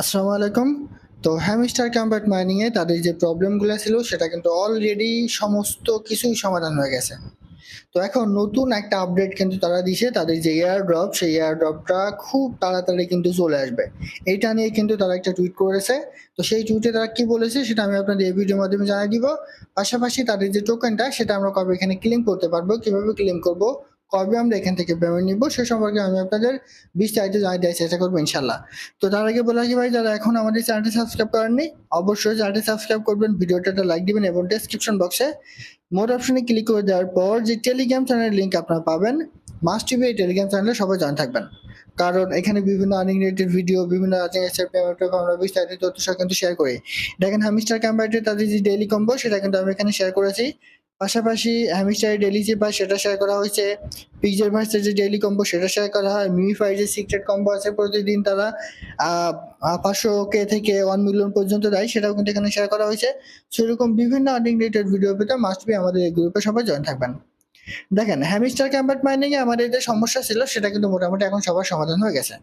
আসসালামু আলাইকুম। তো হ্যামস্টার ক্যাম্পার্ট মাইনিংয়ে তাদের যে প্রবলেমগুলো ছিল, সেটা কিন্তু অলরেডি সমস্ত কিছুই সমাধান হয়ে গেছে। তো এখন নতুন একটা আপডেট কিন্তু তারা দিছে, তাদের যে এয়ার ড্রপ সেই এয়ার ড্রপটা খুব তাড়াতাড়ি কিন্তু চলে আসবে। এইটা নিয়ে কিন্তু তারা একটা টুইট করেছে। তো সেই টুইটে তারা কি বলেছে, সেটা আমি আপনাদের এই ভিডিওর মাধ্যমে জানিয়ে দিব। পাশাপাশি তাদের যে টোকেনটা সেটা আমরা কবে এখানে ক্লেম করতে পারব, কীভাবে ক্লেম করব কবে আমরা এখান থেকে পেমেন্ট নিব, সে সম্পর্কে আমি আপনাদের বিস্তারিত জানিয়ে দেওয়ার চেষ্টা করব ইনশাল্লাহ তো তার আগে বলে রাখি ভাই, যারা এখন আমাদের চ্যানেলটি সাবস্ক্রাইব করেননি, অবশ্যই চ্যানেলটি সাবস্ক্রাইব করবেন, ভিডিওটা লাইক দিবেন এবং ডেসক্রিপশন বক্সে মোট অপশনে ক্লিক করে দেওয়ার পর যে টেলিগ্রাম চ্যানেলের লিঙ্ক আপনারা পাবেন মাস্ট টিভি এই টেলিগ্রাম চ্যানেলে সবাই জয়েন থাকবেন। কারণ এখানে বিভিন্ন আর্নিং রিলেটেড ভিডিও বিভিন্ন পেমেন্ট আমরা বিস্তারিত তথ্য কিন্তু শেয়ার করি। দেখেন হামিস্টার ক্যাম্পাইটে তাদের যে ডেইলি কম্বো সেটা কিন্তু আমি এখানে শেয়ার করেছি। পাশাপাশি হ্যামিস্টারের ডেলি যে বা সেটা শেয়ার করা হয়েছে পিকজার ভার্সের যে ডেলি কম্বো সেটা শেয়ার করা হয় মিউফাই যে সিক্রেট কম্বো আছে প্রতিদিন তারা পাঁচশো কে থেকে ওয়ান মিলিয়ন পর্যন্ত দেয়, সেটাও কিন্তু এখানে শেয়ার করা হয়েছে। সেরকম বিভিন্ন আর্নিং রিলেটেড ভিডিও পেতে মাস্ট বি আমাদের এই গ্রুপে সবাই জয়েন থাকবেন। দেখেন হ্যামিস্টার ক্যাম্পার্ট মাইনিং এ আমাদের যে সমস্যা ছিল, সেটা কিন্তু মোটামুটি এখন সবার সমাধান হয়ে গেছে।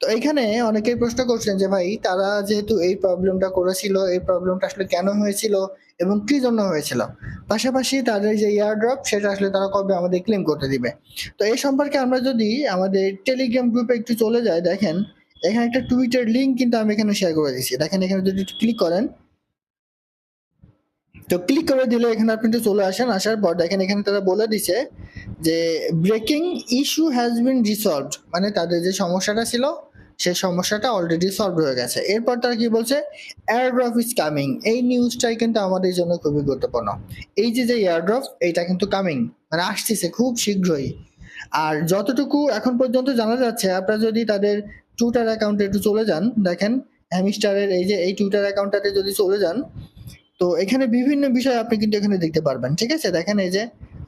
তো এখানে অনেকেই প্রশ্ন করছেন যে, ভাই, তারা যেহেতু এই প্রবলেমটা করেছিল, এই প্রবলেমটা আসলে কেন হয়েছিল এবং কি জন্য হয়েছিল? পাশাপাশি তাদের যে ইয়ার ড্রপ সেটা আসলে তারা কবে আমাদের ক্লেম করতে দিবে? তো এই সম্পর্কে আমরা যদি আমাদের টেলিগ্রাম গ্রুপে একটু চলে যাই, দেখেন, এখানে একটা টুইটার লিঙ্ক কিন্তু আমি এখানে শেয়ার করে দিচ্ছি দেখেন, এখানে যদি ক্লিক করেন তো ক্লিক করে দিলে এখানে আপনি একটু চলে আসেন, আসার পর দেখেন এখানে তারা বলে দিছে যে breaking issue has been resolved মানে তাদের যে সমস্যাটা ছিল সেই সমস্যাটা অলরেডি সলভ হয়ে গেছে। এরপর তারা কি বলছে এয়ারড্রপ ইজ কামিং এই নিউজটাই কিন্তু আমাদের জন্য খুবই গুরুত্বপূর্ণ। এই যে যে এয়ারড্রপ এইটা কিন্তু কামিং মানে আসতেছে খুব শীঘ্রই। আর যতটুকু এখন পর্যন্ত জানা যাচ্ছে, আপনারা যদি তাদের টুইটার অ্যাকাউন্টে একটু চলে যান, দেখেন হ্যামিস্টারের এই যে, এই টুইটার অ্যাকাউন্টটাতে যদি চলে যান তো এখানে বিভিন্ন বিষয় আপনি কিন্তু এখানে দেখতে পারবেন, ঠিক আছে? দেখেন এই যে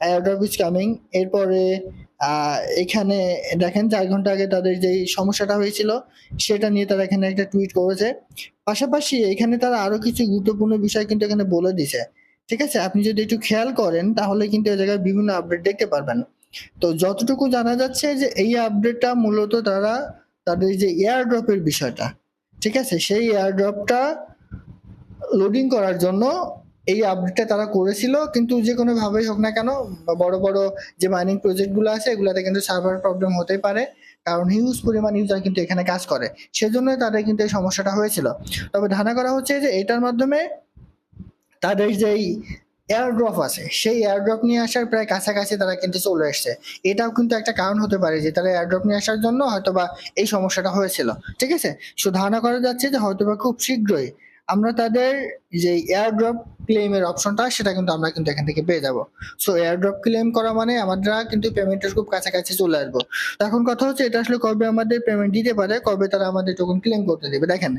এয়ারড্রপ ইজ কামিং এরপরে এখানে দেখেন চার ঘণ্টা আগে তাদের যে সমস্যাটা হয়েছিল, সেটা নিয়ে তারা এখানে একটা টুইট করেছে। পাশাপাশি এখানে তারা আরও কিছু গুরুত্বপূর্ণ বিষয় কিন্তু এখানে বলে দিছে, ঠিক আছে? আপনি যদি একটু খেয়াল করেন, তাহলে কিন্তু এই জায়গায় বিভিন্ন আপডেট দেখতে পারবেন। তো যতটুকু জানা যাচ্ছে যে এই আপডেটটা মূলত তারা, তাদের যে এয়ারড্রপের বিষয়টা, ঠিক আছে? সেই এয়ারড্রপটা লোডিং করার জন্য এই আপডেটটা তারা করেছিল, কিন্তু যে কোনো ভাবেই হোক না কেন, বড় বড় যে মাইনিং প্রজেক্টগুলো আছে, এগুলোতে কিন্তু সার্ভার প্রবলেম হতেই পারে। কারণ হিউজ পরিমাণ ইউজার কিন্তু এখানে কাজ করে। সেজন্য তাদের কিন্তু এই সমস্যাটা হয়েছিল। তবে ধারণা করা হচ্ছে যে এটার মাধ্যমে তাদের যেই এয়ারড্রপ আছে, সেই এয়ারড্রপ নিয়ে আসার প্রায় কাছাকাছি তারা কিন্তু চলে এসছে। এটাও কিন্তু একটা কারণ হতে পারে যে তারা এয়ারড্রপ নিয়ে আসার জন্য হয়তোবা এই সমস্যাটা হয়েছিল। ঠিক আছে? সো ধারণা করা যাচ্ছে যে হয়তোবা খুব শীঘ্রই আমরা তাদের যে এয়ারড্রপ ক্লেমের অপশনটা সেটা কিন্তু আমরা কিন্তু এখান থেকে পেয়ে যাব। সো এয়ারড্রপ ক্লেম করা মানে আমরা কিন্তু পেমেন্টের খুব কাছাকাছি চলে আসব। এখন কথা হচ্ছে, এটা আসলে কবে আমাদের পেমেন্ট দিতে পারে, কবে তারা আমাদের টোকন ক্লেম করতে দেবে? দেখেন,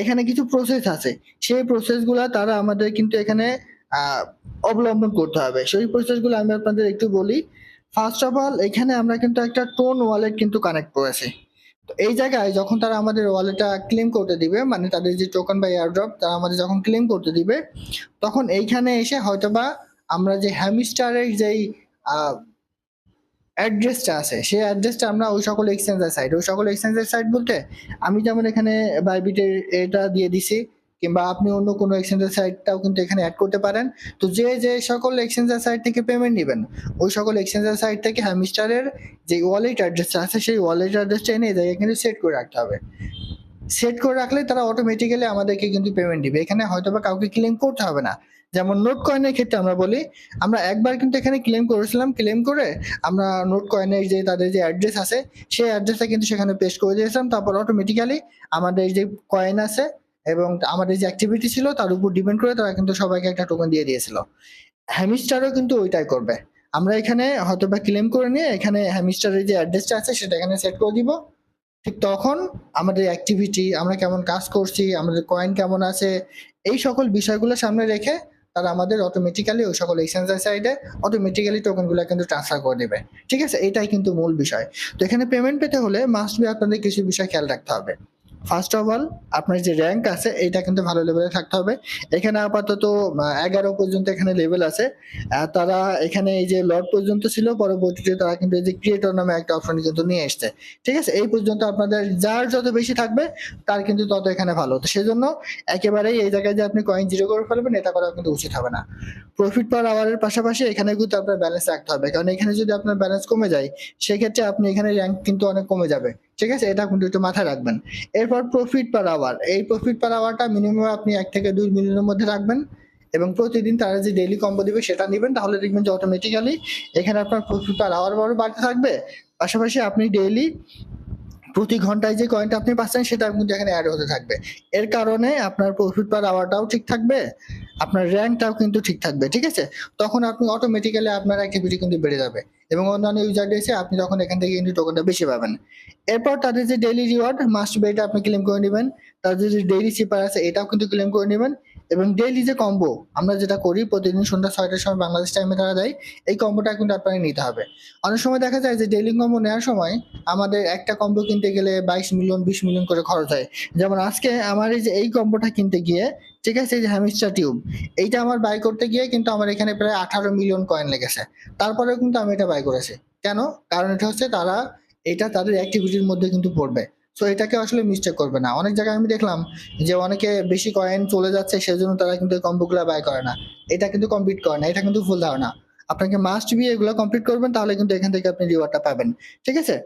এখানে কিছু প্রসেস আছে। সেই প্রসেসগুলো তারা আমাদের কিন্তু এখানে অবলম্বন করতে হবে। সেই প্রসেসগুলো আমি আপনাদের একটু বলি। ফার্স্ট অফ অল এখানে আমরা কিন্তু একটা টোন ওয়ালেট কিন্তু কানেক্ট করেছি। তো এই জায়গায় যখন তারা আমাদের ওয়ালেটটা ক্লেম করতে দিবে মানে তাদের যে টোকন বা এয়ারড্রপ তারা আমাদের যখন ক্লেম করতে দিবে, তখন এইখানে এসে হয়তোবা আমরা যে হ্যামিস্টারের যেই অ্যাড্রেসটা আছে, সেই অ্যাড্রেসটা আমরা ওই সকল এক্সচেঞ্জের সাইট ওই সকল এক্সচেঞ্জের সাইট বলতে আমি যেমন এখানে বাইবিটের এটা দিয়ে দিছি কিংবা আপনি অন্য কোনো এক্সচেঞ্জের সাইটটাও কিন্তু এখানে অ্যাড করতে পারেন। তো যে যে সকল এক্সচেঞ্জের সাইট থেকে পেমেন্ট নেবেন, ওই সকল এক্সচেঞ্জের সাইট থেকে হ্যামিস্টারের যে ওয়ালেট অ্যাড্রেসটা আছে, সেই ওয়ালেট অ্যাড্রেসটা এনে জায়গায় কিন্তু সেট করে রাখতে হবে। সেট করে রাখলে তারা অটোমেটিক্যালি আমাদেরকে কিন্তু পেমেন্ট দিবে। এখানে হয়তো বা কাউকে ক্লেম করতে হবে না। যেমন নোট কয়েনের ক্ষেত্রে আমরা বলি, আমরা একবার কিন্তু এখানে ক্লেম করেছিলাম ক্লেম করে আমরা নোট কয়েনের যে তাদের যে অ্যাড্রেস আছে, সেই অ্যাড্রেসটা কিন্তু সেখানে পেস্ট করে দিয়েছিলাম। তারপর অটোমেটিক্যালি আমাদের যে কয়েন আছে এবং আমাদের যে অ্যাক্টিভিটি ছিল তার উপর ডিপেন্ড করে তারা কিন্তু সবাইকে একটা টোকেন দিয়ে দিয়েছিল। হ্যামিস্টারও কিন্তু ওইটাই করবে। আমরা এখানে হয়তো বা ক্লেম করে নিয়ে এখানে হ্যামিস্টারের যে অ্যাড্রেসটা আছে সেটা এখানে সেট করে দিব। ঠিক তখন আমাদের অ্যাক্টিভিটি আমরা কেমন কাজ করছি, আমাদের কয়েন কেমন আছে, এই সকল বিষয়গুলো সামনে রেখে তারা আমাদের অটোমেটিক্যালি ওই সকল এক্সচেঞ্জের সাইডে অটোমেটিক্যালি টোকেনগুলো কিন্তু ট্রান্সফার করে দেবে। ঠিক আছে? এটাই কিন্তু মূল বিষয়। তো এখানে পেমেন্ট পেতে হলে মাস্ট বি আপনাদের কিছু বিষয় খেয়াল রাখতে হবে। ফার্স্ট অফ অল আপনার যে র্যাঙ্ক আছে, এইটা কিন্তু ভালো লেভেলে থাকতে হবে। এখানে আপাতত এগারো পর্যন্ত এখানে লেভেল আছে। তারা এখানে এই যে লর্ড পর্যন্ত ছিল, পরবর্তীতে তারা কিন্তু এই যে ক্রিয়েটর নামে একটা অপশন কিন্তু নিয়ে এসছে। ঠিক আছে? এই পর্যন্ত আপনাদের যার যত বেশি থাকবে, তার কিন্তু তত এখানে ভালো। তো সেজন্য একেবারেই এই জায়গায় যে আপনি কয়েন জিরো করে ফেলবেন, এটা করা কিন্তু উচিত হবে না। প্রফিট পার আওয়ারের পাশাপাশি এখানে কিন্তু আপনার ব্যালেন্স রাখতে হবে। কারণ এখানে যদি আপনার ব্যালেন্স কমে যায়, সেক্ষেত্রে আপনি এখানে র্যাঙ্ক কিন্তু অনেক কমে যাবে। ঠিক আছে? এটা কিন্তু একটু মাথায় রাখবেন। এরপর প্রফিট পার আওয়ার এই প্রফিট পার আওয়ারটা মিনিমাম আপনি এক থেকে দুই মিলিয়নের মধ্যে রাখবেন এবং প্রতিদিন তারা যে ডেইলি কম্বো দিবে সেটা নেবেন, তাহলে দেখবেন যে অটোমেটিক্যালি এখানে আপনার প্রফিট পার আওয়ার বড় বাড়তে থাকবে। পাশাপাশি আপনি ডেইলি প্রতি ঘন্টায় যে কয়েনটা আপনি পাচ্ছেন সেটা কিন্তু এখানে অ্যাড হতে থাকবে। এর কারণে আপনার প্রফিট পার আওয়ারটাও ঠিক থাকবে। আপনার র্যাঙ্কটাও কিন্তু ঠিক থাকবে, ঠিক আছে? তখন আপনি অটোমেটিক্যালি আপনার অ্যাক্টিভিটি কিন্তু বেড়ে যাবে এবং অন্যান্য ইউজার এসে আপনি তখন এখান থেকে কিন্তু টোকেনটা বেশি পাবেন। এরপর তাদের যে ডেইলি রিওয়ার্ড মাস্ট বেটা আপনি ক্লেম করে নেবেন। তাদের যে ডেইলি সিপার আছে, এটাও কিন্তু ক্লেম করে নেবেন। এবং ডেইলি যে কম্বো আমরা যেটা করি প্রতিদিন সন্ধ্যা ছয়টার সময় বাংলাদেশ টাইমে তারা দেয় এই কম্বোটা কিন্তু আপনাকে নিতে হবে। অনেক সময় দেখা যায় যে ডেইলি কম্বো নেওয়ার সময় আমাদের একটা কম্বো কিনতে গেলে বাইশ মিলিয়ন বিশ মিলিয়ন করে খরচ হয়। যেমন আজকে আমার এই যে এই কম্বোটা কিনতে গিয়ে, ঠিক আছে, এই যে হ্যামিস্টার টিউব এইটা আমার বাই করতে গিয়ে কিন্তু আমার এখানে প্রায় আঠারো মিলিয়ন কয়েন লেগেছে। তারপরেও কিন্তু আমি এটা বাই করেছি। কেন? কারণ এটা হচ্ছে তারা, এটা তাদের অ্যাক্টিভিটির মধ্যে কিন্তু পড়বে। সো এটাকে আসলে মিস্টেক করবে না। অনেক জায়গায় আমি দেখলাম যে অনেকে বেশি কয়েন চলে যাচ্ছে, সেজন্য তারা কিন্তু কম্বোগুলো বাই করে না। এটা কিন্তু কমপ্লিট করে না, এটা কিন্তু ভুল ধারণা। আপনাকে মাস্ট বি এগুলো কমপ্লিট করবেন, তাহলে কিন্তু এখান থেকে আপনি রিওয়ার্ডটা পাবেন। ঠিক আছে?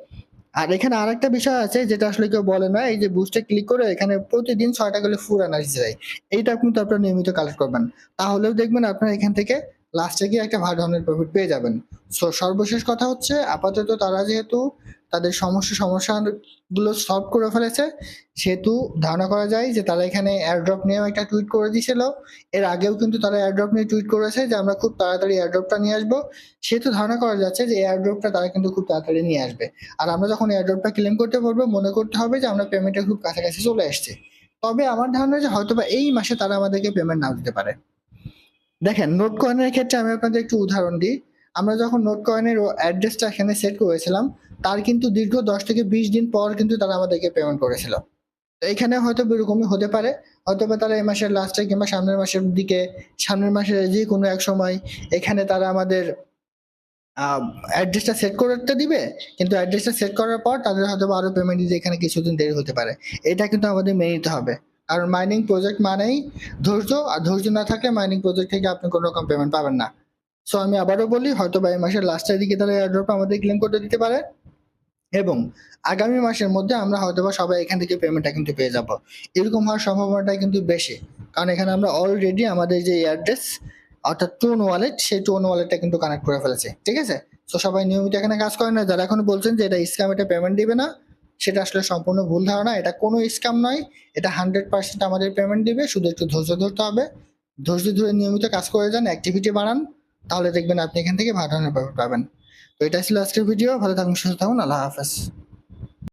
আর এখানে আরেকটা বিষয় আছে, যেটা আসলে কেউ বলে না, এই যে বুস্টে ক্লিক করে এখানে প্রতিদিন ছয়টা করে ফুল এনার্জি দেয়। এইটা কিন্তু আপনার নিয়মিত কালেক্ট করবেন। তাহলেও দেখবেন আপনার এখান থেকে লাস্টে গিয়ে একটা ভালো ধরনের প্রফিট পেয়ে যাবেন। সো সর্বশেষ কথা হচ্ছে, আপাতত তারা যেহেতু তাদের সমস্যা সমস্যাগুলো সলভ করে ফেলেছে, সেহেতু ধারণা করা যায় যে তারা এখানে এয়ারড্রপ নিয়েও একটা টুইট করে দিয়েছিল। এর আগেও কিন্তু তারা এয়ারড্রপ নিয়ে টুইট করেছে যে আমরা খুব তাড়াতাড়ি এয়ারড্রপটা নিয়ে আসব। সেহেতু ধারণা করা যাচ্ছে যে এয়ারড্রপটা তারা কিন্তু খুব তাড়াতাড়ি নিয়ে আসবে। আর আমরা যখন এয়ারড্রপটা ক্লেম করতে পারব, মনে করতে হবে যে আমরা পেমেন্টটা খুব কাছাকাছি চলে আসছে তবে আমার ধারণা যে হয়তো বা এই মাসে তারা আমাদেরকে পেমেন্ট নাও দিতে পারে। দেখেন নোট কয়েনের ক্ষেত্রে আমি আপনাদের একটু উদাহরণ দিই। আমরা যখন নোট কয়েনের অ্যাড্রেসটা এখানে সেট করেছিলাম, তার কিন্তু দীর্ঘ দশ থেকে বিশ দিন পর কিন্তু তারা আমাদেরকে পেমেন্ট করেছিল। তো এখানে হয়তো এরকমই হতে পারে, হয়তো বা তারা এই মাসের লাস্টে কিংবা সামনের মাসের দিকে, সামনের মাসের যে কোনো এক সময় এখানে তারা আমাদের অ্যাড্রেসটা সেট করতে দিবে, কিন্তু অ্যাড্রেসটা সেট করার পর তাদের হয়তো বা আরও পেমেন্ট দিতে এখানে কিছুদিন দেরি হতে পারে। এটা কিন্তু আমাদের মেনে নিতে হবে। কারণ মাইনিং প্রজেক্ট মানেই ধৈর্য, আর ধৈর্য না থাকলে মাইনিং প্রজেক্ট থেকে আপনি কোনো রকম পেমেন্ট পাবেন না। সো আমি আবারও বলি, হয়তো বা এই মাসের লাস্টের দিকে তারা এয়ারড্রপ আমাদের ক্লেম করতে দিতে পারে। এবং আগামী মাসের মধ্যে আমরা হয়তো বা সবাই এখান থেকে পেমেন্টটা কিন্তু পেয়ে যাব। এরকম হওয়ার সম্ভাবনাটা কিন্তু বেশি। কারণ এখানে আমরা অলরেডি আমাদের যে অ্যাড্রেস অর্থাৎ টোন ওয়ালেট সেই টোন ওয়ালেটটা কিন্তু কানেক্ট করে ফেলেছে। ঠিক আছে? তো সবাই নিয়মিত এখানে কাজ করে না, যারা এখন বলছেন যে এটা স্ক্যাম এটা পেমেন্ট দিবে না। সেটা আসলে সম্পূর্ণ ভুল ধারণা, এটা কোনো স্ক্যাম নয়। এটা হান্ড্রেড পার্সেন্ট আমাদের পেমেন্ট দিবে, শুধু একটু ধৈর্য ধরতে হবে। ধৈর্য ধরে নিয়মিত কাজ করে যান অ্যাক্টিভিটি বাড়ান, তাহলে দেখবেন আপনি এখান থেকে ভালো ধরনের পাবেন। তো এটা ছিল আজকের ভিডিও ভালো থাকুন, সুস্থ থাকুন, আল্লাহ হাফেজ।